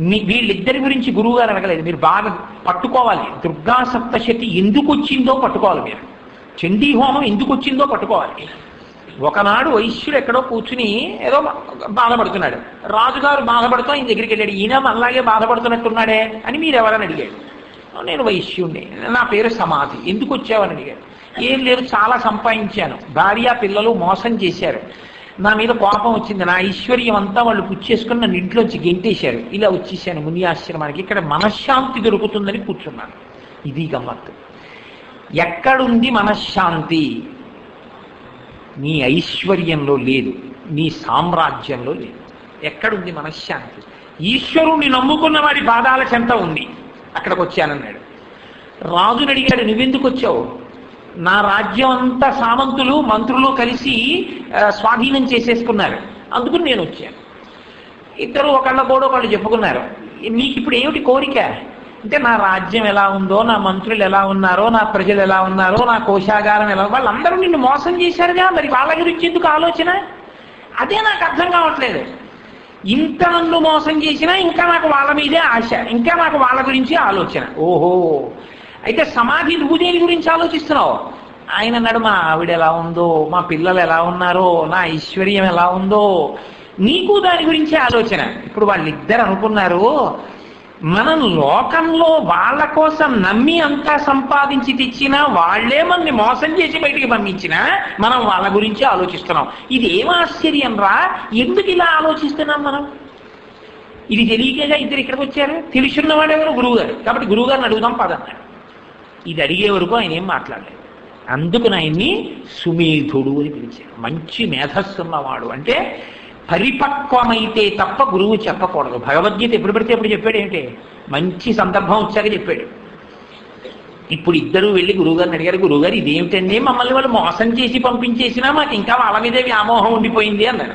మీ వీళ్ళిద్దరి గురించి గురువు గారు అడగలేదు. మీరు బాగా పట్టుకోవాలి. దుర్గా సప్తశతి ఎందుకు వచ్చిందో పట్టుకోవాలి మీరు. చండీ హోమం ఎందుకు వచ్చిందో పట్టుకోవాలి. ఒకనాడు వైశ్యుడు ఎక్కడో కూర్చుని ఏదో బాధపడుతున్నాడు. రాజుగారు బాధపడుతూ ఆయన దగ్గరికి వెళ్ళాడు. ఈయన అలాగే బాధపడుతున్నట్టున్నాడే అని మీరు ఎవరని అడిగాడు నేను వైశ్యుణ్ణి. నా పేరు సమాధి. ఎందుకు వచ్చావని అడిగాడు. ఏం లేదు చాలా సంపాదించాను. భార్య పిల్లలు మోసం చేశారు. నా మీద కోపం వచ్చింది. నా ఐశ్వర్యం అంతా వాళ్ళు పుచ్చేసుకుని నన్ను ఇంట్లోంచి గెంటేశారు. ఇలా వచ్చేసాను ముని ఆశ్రమానికి ఇక్కడ మనశ్శాంతి దొరుకుతుందని కూర్చున్నాను. ఇది గమ్మత్తు ఎక్కడుంది మనశ్శాంతి? నీ ఐశ్వర్యంలో లేదు. నీ సామ్రాజ్యంలో లేదు. ఎక్కడుంది మనశ్శాంతి? ఈశ్వరుణ్ణి నమ్ముకున్న వాడి పాదాల చెంత ఉంది. అక్కడికి వచ్చానన్నాడు. రాజుని అడిగాడు నువ్వెందుకు వచ్చావు? నా రాజ్యం అంతా సామంతులు మంత్రులు కలిసి స్వాధీనం చేసేసుకున్నారు. అందుకని నేను వచ్చాను. ఇద్దరు ఒకళ్ళ కూడా ఒకళ్ళు చెప్పుకున్నారు నీకు ఇప్పుడు ఏమిటి కోరిక? అంటే నా రాజ్యం ఎలా ఉందో నా మంత్రులు ఎలా ఉన్నారో నా ప్రజలు ఎలా ఉన్నారో నా కోశాగారం ఎలా వాళ్ళందరూ నిన్ను మోసం చేశారుగా? మరి వాళ్ళ గురించి ఎందుకు ఆలోచన? అదే నాకు అర్థం కావట్లేదు. ఇంత నన్ను మోసం చేసినా ఇంకా నాకు వాళ్ళ మీదే ఆశ ఇంకా నాకు వాళ్ళ గురించి ఆలోచన. ఓహో. అయితే సమాధి నువ్వు దేని గురించి ఆలోచిస్తున్నావు? ఆయన అన్నాడు మా ఆవిడ ఎలా ఉందో మా పిల్లలు ఎలా ఉన్నారో నా ఐశ్వర్యం ఎలా ఉందో నీకు దాని గురించి ఆలోచన. ఇప్పుడు వాళ్ళిద్దరు అనుకున్నారు మనం లోకంలో వాళ్ళ కోసం నమ్మి అంతా సంపాదించి తెచ్చినా వాళ్ళే మనని మోసం చేసి బయటికి పంపించినా మనం వాళ్ళ గురించి ఆలోచిస్తున్నాం. ఇది ఏం ఆశ్చర్యం రా? ఎందుకు ఇలా ఆలోచిస్తున్నాం మనం? ఇది తెలియకగా ఇద్దరు ఇక్కడికి వచ్చారు. తెలుసున్నవాడు ఎవరు? గురువు గారు కాబట్టి గురువు గారిని అడుగుదాం పదన్నాడు ఇది అడిగే వరకు ఆయన ఏం మాట్లాడలేదు. అందుకని ఆయన్ని సుమేధుడు అని పిలిచారు. మంచి మేధస్సున్నవాడు అంటే పరిపక్వమైతే తప్ప గురువు చెప్పకూడదు. భగవద్గీత ఎప్పుడు పడితే ఎప్పుడు చెప్పాడు ఏంటి? మంచి సందర్భం వచ్చాక చెప్పాడు. ఇప్పుడు ఇద్దరు వెళ్ళి గురువుగారిని అడిగారు గురువుగారు ఇదేమిటండి? మమ్మల్ని వాళ్ళు మోసం చేసి పంపించేసినా మాకు ఇంకా వాళ్ళ మీదే వ్యామోహం ఉండిపోయింది అన్నారు.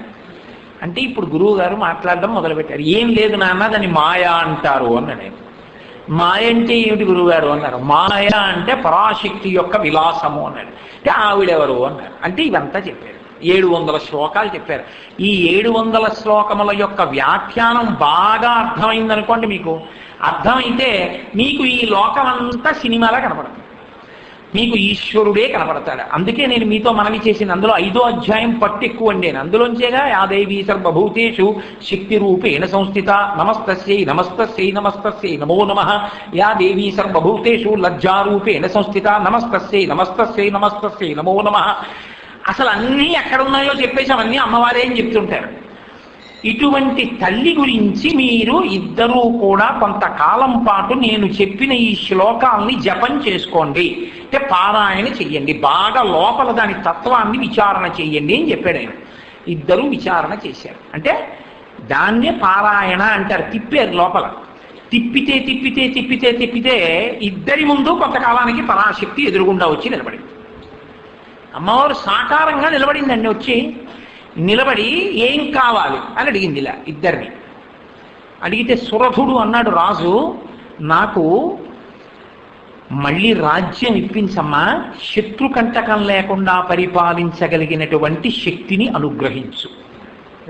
అంటే ఇప్పుడు గురువుగారు మాట్లాడడం మొదలుపెట్టారు. ఏం లేదు నాన్న దాన్ని మాయా అంటారు అన్నాడు మాయ అంటే ఏమిటి గురువుగారు అన్నారు. మాయ అంటే పరాశక్తి యొక్క విలాసము అన్నాడు. అంటే ఆవిడెవరు అన్నారు. అంటే ఇవంతా చెప్పారు. ఏడు వందల శ్లోకాలు చెప్పారు. ఈ ఏడు వందల శ్లోకముల యొక్క వ్యాఖ్యానం బాగా అర్థమైందనుకోండి మీకు. అర్థమైతే మీకు ఈ లోకమంతా సినిమాలా కనపడుతుంది మీకు ఈశ్వరుడే కనపడతాడు. అందుకే నేను మీతో మనవి చేసింది. అందులో ఐదో అధ్యాయం పట్టెక్కువ నేను అందులోంచేగా యాదేవీ సర్వభూతేషు శక్తి రూపేణ సంస్థిత నమస్తస్యై నమస్తస్యై నమస్తస్యై నమో నమ. యాదేవీ సర్వభూతేషు లజ్జారూపేణ సంస్థిత నమస్తస్యై నమస్తస్యై నమస్తస్యై నమో నమ. అసలు అన్నీ ఎక్కడ ఉన్నాయో చెప్పేసి అవన్నీ అమ్మవారే అని చెప్తుంటారు. ఇటువంటి తల్లి గురించి మీరు ఇద్దరూ కూడా కొంతకాలం పాటు నేను చెప్పిన ఈ శ్లోకాల్ని జపం చేసుకోండి. అంటే పారాయణ చెయ్యండి. బాగా లోపల దాని తత్వాన్ని విచారణ చెయ్యండి అని చెప్పాడు ఆయన. ఇద్దరూ విచారణ చేశారు. అంటే దాన్నే పారాయణ అంటారు. తిప్పారు లోపల. తిప్పితే తిప్పితే తిప్పితే తిప్పితే ఇద్దరి ముందు కొంతకాలానికి పరాశక్తి ఎదురుగుండా వచ్చి నిలబడింది. అమ్మవారు సాకారంగా నిలబడిందండి వచ్చి. నిలబడి ఏం కావాలి అని అడిగింది ఇలా ఇద్దరిని. అడిగితే సురథుడు అన్నాడు రాజు నాకు మళ్ళీ రాజ్యం ఇప్పించమ్మా శత్రుకంటకం లేకుండా పరిపాలించగలిగినటువంటి శక్తిని అనుగ్రహించు.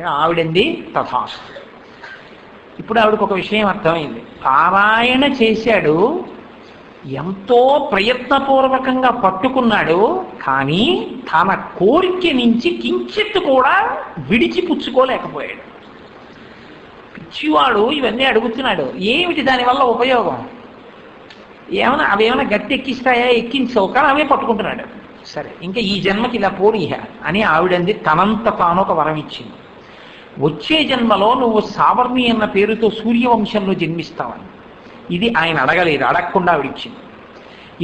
ఆవిడంది తథాస్తు. ఇప్పుడు ఆవిడకు ఒక విషయం అర్థమైంది. పారాయణ చేశాడు ఎంతో ప్రయత్నపూర్వకంగా పట్టుకున్నాడు కానీ తన కోరిక నుంచి కించెత్తు కూడా విడిచిపుచ్చుకోలేకపోయాడు. పిచ్చివాడు ఇవన్నీ అడుగుతున్నాడు. ఏమిటి దానివల్ల ఉపయోగం? ఏమైనా అవేమైనా గట్టి ఎక్కిస్తాయా ఎక్కించవు కానీ అవే పట్టుకుంటున్నాడు. సరే ఇంకా ఈ జన్మకి ఇలా పోనీహ అని ఆవిడంది తనంత తాను ఒక వరం ఇచ్చింది. వచ్చే జన్మలో నువ్వు సావర్ణి అన్న పేరుతో సూర్యవంశంలో జన్మిస్తావని. ఇది ఆయన అడగలేదు అడగకుండా ఆవిడిచ్చింది.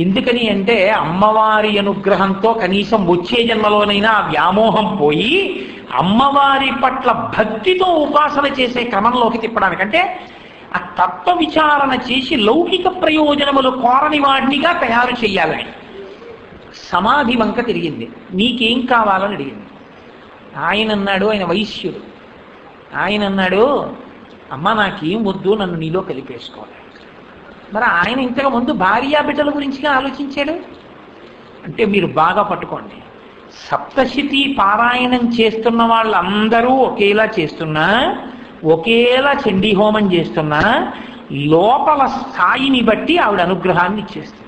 ఎందుకని అంటే అమ్మవారి అనుగ్రహంతో కనీసం వచ్చే జన్మలోనైనా ఆ వ్యామోహం పోయి అమ్మవారి పట్ల భక్తితో ఉపాసన చేసే క్రమంలోకి తిప్పడానికి. అంటే ఆ తత్వ విచారణ చేసి లౌకిక ప్రయోజనములు కోరని వాడినిగా తయారు చేయాలని సమాధి వంక తిరిగింది. నీకేం కావాలని అడిగింది. ఆయన అన్నాడు ఆయన వైశ్యుడు. ఆయన అన్నాడు అమ్మ నాకేం వద్దు నన్ను నీలో కలిపేసుకోవాలి మరి ఆయన ఇంతకు ముందు భార్యా బిడ్డల గురించిగా ఆలోచించాడు? అంటే మీరు బాగా పట్టుకోండి. సప్తశతి పారాయణం చేస్తున్న వాళ్ళందరూ ఒకేలా చేస్తున్నా ఒకేలా చండీ హోమం చేస్తున్నా లోపల స్థాయిని బట్టి ఆవిడ అనుగ్రహాన్ని ఇచ్చేస్తుంది.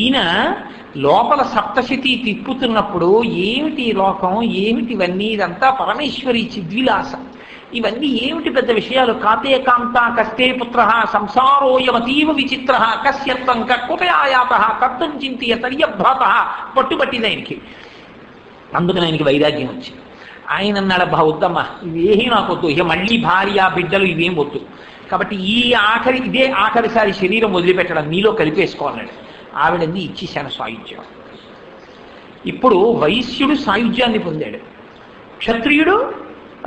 ఈయన లోపల సప్తశతి తిప్పుతున్నప్పుడు ఏమిటి లోకం ఏమిటి ఇవన్నీ? ఇదంతా పరమేశ్వరి చిద్విలాస. ఇవన్నీ ఏమిటి పెద్ద విషయాలు? కాతే కాంత కస్తే పుత్ర సంసారోయమతీవ విచిత్ర కశ్యత్వం కక్కుపయాయాత కర్తం చింతియ తర్యభ్రాత. పట్టుబట్టింది ఆయనకి. అందుకని ఆయనకి వైరాగ్యం వచ్చింది. ఆయన అన్నాడు అబ్బా వద్దమ్మా ఇవేమీ నాకు వద్దు. ఇక మళ్ళీ భార్య బిడ్డలు ఇవేం వద్దు. కాబట్టి ఈ ఆఖరి ఇదే ఆఖరిసారి శరీరం వదిలిపెట్టడం నీలో కలిపేసుకోవాలన్నాడు ఆవిడంది ఇచ్చేశాను సాయుధ్యం. ఇప్పుడు వైశ్యుడు సాయుధ్యాన్ని పొందాడు. క్షత్రియుడు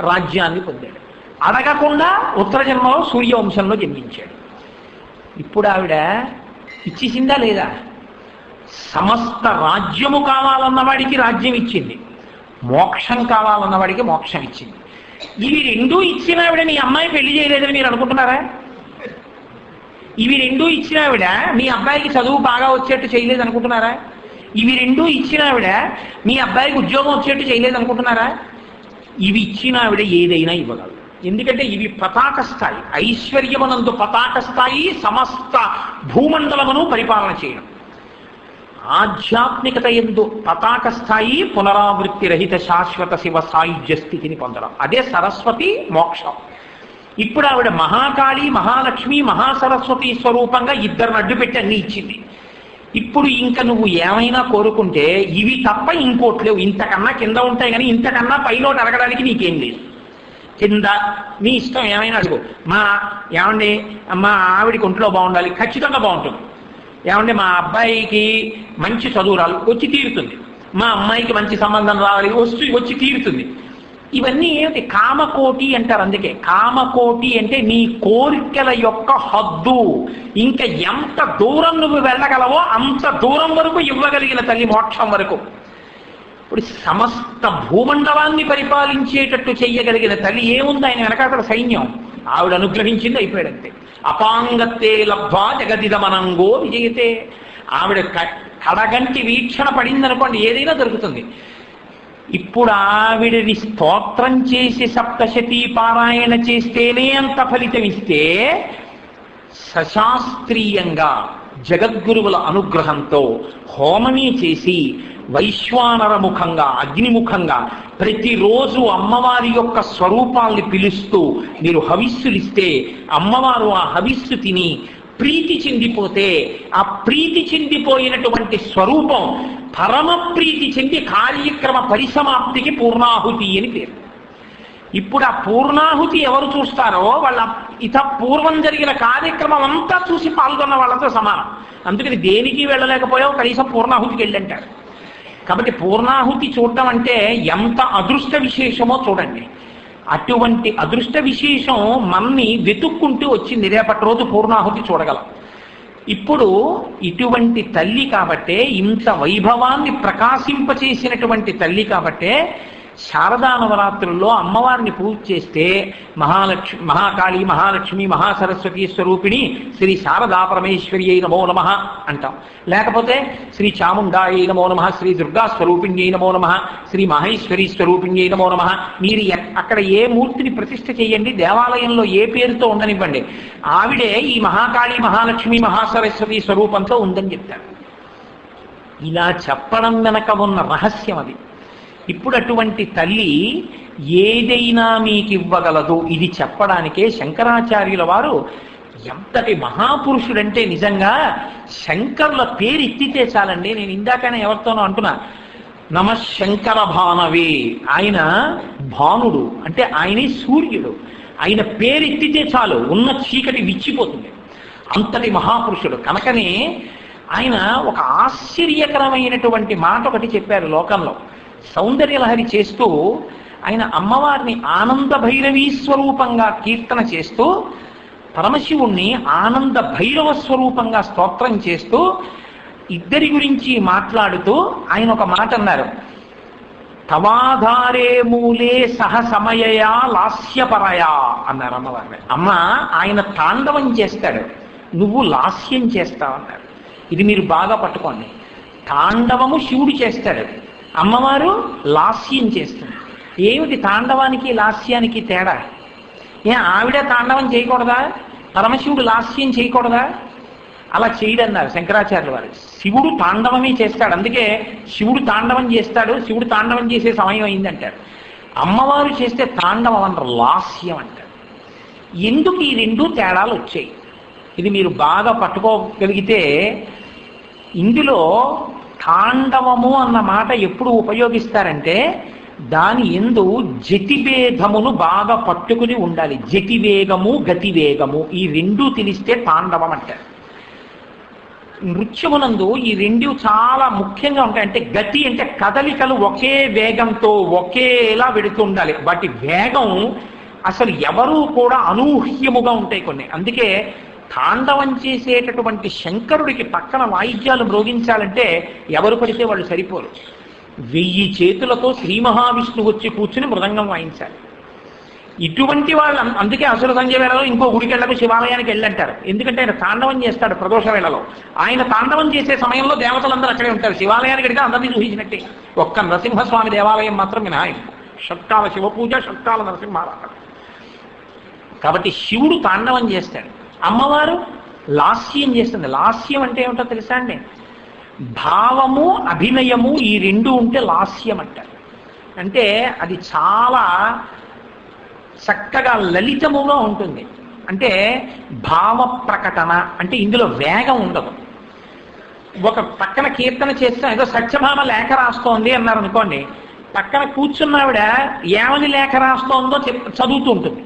రాజ్యాన్ని పొందాడు. అడగకుండా ఉత్తర జన్మలో సూర్యవంశంలో జన్మించాడు. ఇప్పుడు ఆవిడ ఇచ్చేసిందా లేదా? సమస్త రాజ్యము కావాలన్న వాడికి రాజ్యం ఇచ్చింది. మోక్షం కావాలన్న వాడికి మోక్షం ఇచ్చింది. ఇవి రెండూ ఇచ్చిన ఆవిడ మీ అమ్మాయి పెళ్ళి చేయలేదని మీరు అనుకుంటున్నారా? ఇవి రెండూ ఇచ్చిన ఆవిడ మీ అబ్బాయికి చదువు బాగా వచ్చేట్టు చేయలేదు అనుకుంటున్నారా? ఇవి రెండూ ఇచ్చిన ఆవిడ మీ అబ్బాయికి ఉద్యోగం వచ్చేట్టు చేయలేదు అనుకుంటున్నారా? ఇవి ఇచ్చిన ఆవిడ ఏదైనా ఇవ్వగలదు. ఎందుకంటే ఇవి పతాక స్థాయి. ఐశ్వర్యమునందు పతాక స్థాయి సమస్త భూమండలమును పరిపాలన చేయడం. ఆధ్యాత్మికత ఎందు పతాక స్థాయి పునరావృత్తి రహిత శాశ్వత శివ సాయుధ్య స్థితిని పొందడం. అదే సరస్వతి మోక్షం. ఇప్పుడు ఆవిడ మహాకాళి మహాలక్ష్మి మహాసరస్వతి స్వరూపంగా ఇద్దరిని అడ్డు పెట్టి అన్ని ఇచ్చింది. ఇప్పుడు ఇంకా నువ్వు ఏమైనా కోరుకుంటే ఇవి తప్ప ఇంకోటి లేవు. ఇంతకన్నా కింద ఉంటాయి కానీ ఇంతకన్నా పైలోటి అడగడానికి నీకేం లేదు. కింద మీ ఇష్టం ఏమైనా అడుగు. మా ఏమండి మా ఆవిడికి ఒంట్లో బాగుండాలి. ఖచ్చితంగా బాగుంటుంది. ఏమంటే మా అబ్బాయికి మంచి చదువు రాలి వచ్చి తీరుతుంది. మా అమ్మాయికి మంచి సంబంధం రావాలి వచ్చి వచ్చి తీరుతుంది. ఇవన్నీ ఏమిటి? కామకోటి అంటారు అందుకే. కామకోటి అంటే నీ కోరికల యొక్క హద్దు. ఇంకా ఎంత దూరం నువ్వు వెళ్ళగలవో అంత దూరం వరకు ఇవ్వగలిగిన తల్లి మోక్షం వరకు. ఇప్పుడు సమస్త భూమండలాన్ని పరిపాలించేటట్టు చెయ్యగలిగిన తల్లి ఏముంది ఆయన వెనకాతల సైన్యం? ఆవిడ అనుగ్రహించింది అయిపోయాడంతే. అపాంగత్తే లబ్ధ్వా జగదిదమనంగో విజయతే. ఆవిడ కడగంటి వీక్షణ పడిందనుకోండి ఏదైనా దొరుకుతుంది. ఇప్పుడు ఆవిడని స్తోత్రం చేసి సప్తశతీ పారాయణ చేస్తేనే అంత ఫలితం ఇస్తే సశాస్త్రీయంగా జగద్గురువుల అనుగ్రహంతో హోమని చేసి వైశ్వానర ముఖంగా అగ్నిముఖంగా ప్రతిరోజు అమ్మవారి యొక్క స్వరూపాల్ని పిలుస్తూ మీరు హవిస్సులిస్తే అమ్మవారు ఆ హవిస్సు తిని ప్రీతి చెందిపోతే ఆ ప్రీతి చెందిపోయినటువంటి స్వరూపం పరమ ప్రీతి చెంది కార్యక్రమ పరిసమాప్తికి పూర్ణాహుతి అని పేరు. ఇప్పుడు ఆ పూర్ణాహుతి ఎవరు చూస్తారో వాళ్ళ ఇత పూర్వం జరిగిన కార్యక్రమం అంతా చూసి పాల్గొన్న వాళ్ళతో సమానం. అందుకని దేనికి వెళ్ళలేకపోయావు? కనీసం పూర్ణాహుతికి వెళ్ళంటారు. కాబట్టి పూర్ణాహుతి చూడడం అంటే ఎంత అదృష్ట విశేషమో చూడండి. అటువంటి అదృష్ట విశేషం మన్ని వెతుక్కుంటూ వచ్చింది. రేపటి రోజు పూర్ణాహుతి చూడగలం. ఇప్పుడు ఇటువంటి తల్లి కాబట్టే ఇంత వైభవాన్ని ప్రకాశింపచేసినటువంటి తల్లి కాబట్టే శారదా నవరాత్రుల్లో అమ్మవారిని పూజ చేస్తే మహాలక్ష్మి మహాకాళి మహాలక్ష్మి మహాసరస్వతి స్వరూపిణి శ్రీ శారదా పరమేశ్వరి అయి నమో నమ అంటాం. లేకపోతే శ్రీ చాముండాయ నమో నమ శ్రీ దుర్గా స్వరూపిణ్యై నమో నమ శ్రీ మహేశ్వరి స్వరూపిణ్యై నమో నమ. మీరు అక్కడ ఏ మూర్తిని ప్రతిష్ఠ చేయండి దేవాలయంలో ఏ పేరుతో ఉండనివ్వండి. ఆవిడే ఈ మహాకాళి మహాలక్ష్మి మహాసరస్వతి స్వరూపంతో ఉందని చెప్తారు. ఇలా చెప్పడం వెనక ఉన్న రహస్యం అది. ఇప్పుడు అటువంటి తల్లి ఏదైనా మీకు ఇవ్వగలదు ఇది చెప్పడానికే శంకరాచార్యుల వారు ఎంతటి మహాపురుషుడంటే నిజంగా శంకరుల పేరు ఎత్తితే చాలండి. నేను ఇందాకనే ఎవరితోనో అంటున్నా. నమ శంకర భానవే. ఆయన భానుడు. అంటే ఆయనే సూర్యుడు. ఆయన పేరు ఎత్తితే చాలు. ఉన్న చీకటి విచ్చిపోతుంది. అంతటి మహాపురుషుడు. కనుకనే ఆయన ఒక ఆశ్చర్యకరమైనటువంటి మాట ఒకటి చెప్పారు లోకంలో. సౌందర్యలహరి చేస్తూ ఆయన అమ్మవారిని ఆనంద భైరవీ స్వరూపంగా కీర్తన చేస్తూ పరమశివుణ్ణి ఆనంద భైరవ స్వరూపంగా స్తోత్రం చేస్తూ ఇద్దరి గురించి మాట్లాడుతూ ఆయన ఒక మాట అన్నారు. తవాధారే మూలే సహ సమయయా లాస్యపరయా అన్నారు అమ్మవారిని. అమ్మ ఆయన తాండవం చేస్తాడు. నువ్వు లాస్యం చేస్తావన్నారు. ఇది మీరు బాగా పట్టుకోండి. తాండవము శివుడు చేస్తాడు. అమ్మవారు లాస్యం చేస్తుంది. ఏమిటి తాండవానికి లాస్యానికి తేడా? ఏ ఆవిడ తాండవం చేయకూడదా? పరమశివుడు లాస్యం చేయకూడదా? అలా చేయడన్నారు శంకరాచార్యుల వారు. శివుడు తాండవమే చేస్తాడు. అందుకే శివుడు తాండవం చేస్తాడు శివుడు తాండవం చేసే సమయం అయిందంటారు. అమ్మవారు చేస్తే తాండవం అంటారు లాస్యం అంటారు. ఎందుకు ఈ రెండు తేడాలు వచ్చాయి? ఇది మీరు బాగా పట్టుకోగలిగితే ఇందులో తాండవము అన్న మాట ఎప్పుడు ఉపయోగిస్తారంటే దాని ఎందు జతివేగమును బాగా పట్టుకుని ఉండాలి. జతివేగము గతివేగము ఈ రెండూ తెలిస్తే తాండవం అంటారు. నృత్యమునందు ఈ రెండు చాలా ముఖ్యంగా ఉంటాయి. అంటే గతి అంటే కదలికలు ఒకే వేగంతో ఒకేలా వెడుతూ ఉండాలి. వాటి వేగం అసలు ఎవరూ కూడా అనూహ్యముగా ఉంటాయి కొన్ని. అందుకే తాండవం చేసేటటువంటి శంకరుడికి పక్కన వాయిద్యాలు మ్రోగించాలంటే ఎవరు పడితే వాళ్ళు సరిపోరు. వెయ్యి చేతులతో శ్రీ మహావిష్ణువు వచ్చి కూర్చుని మృదంగం వాయించాలి. ఇటువంటి వాళ్ళు అందుకే అసుర సంజయ వేళలో ఇంకో గుడికెళ్ళకు శివాలయానికి వెళ్ళంటారు. ఎందుకంటే ఆయన తాండవం చేస్తాడు ప్రదోష వేళలో. ఆయన తాండవం చేసే సమయంలో దేవతలందరూ అక్కడే ఉంటారు. శివాలయానికి వెడితే అందరినీ చూపించినట్టే. ఒక్క నరసింహస్వామి దేవాలయం మాత్రం మినహాయింపు షట్కాల శివపూజ షట్కాల నరసింహారాధన. కాబట్టి శివుడు తాండవం చేస్తాడు. అమ్మవారు లాస్యం చేస్తుంది. లాస్యం అంటే ఏమిటో తెలుసా అండి? భావము అభినయము ఈ రెండు ఉంటే లాస్యం అంటారు. అంటే అది చాలా చక్కగా లలితముగా ఉంటుంది. అంటే భావ ప్రకటన అంటే ఇందులో వేగం ఉండదు. ఒక పక్కన కీర్తన చేస్తే ఏదో సత్యభామ లేఖ రాస్తోంది అన్నారు అనుకోండి పక్కన కూర్చున్నావిడ ఏమని లేఖ రాస్తోందో చెప్ చదువుతూ ఉంటుంది.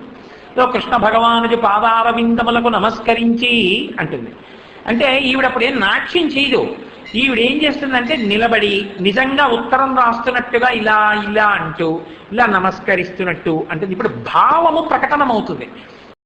కృష్ణ భగవానుడి పాదారవిందములకు నమస్కరించి అంటుంది. అంటే ఈవిడప్పుడు ఏం నాట్యం చేయదు. ఈవిడ ఏం చేస్తుందంటే నిలబడి నిజంగా ఉత్తరం రాస్తున్నట్టుగా ఇలా ఇలా అంటూ ఇలా నమస్కరిస్తున్నట్టు అంటే ఇప్పుడు భావము ప్రకటనమవుతుంది.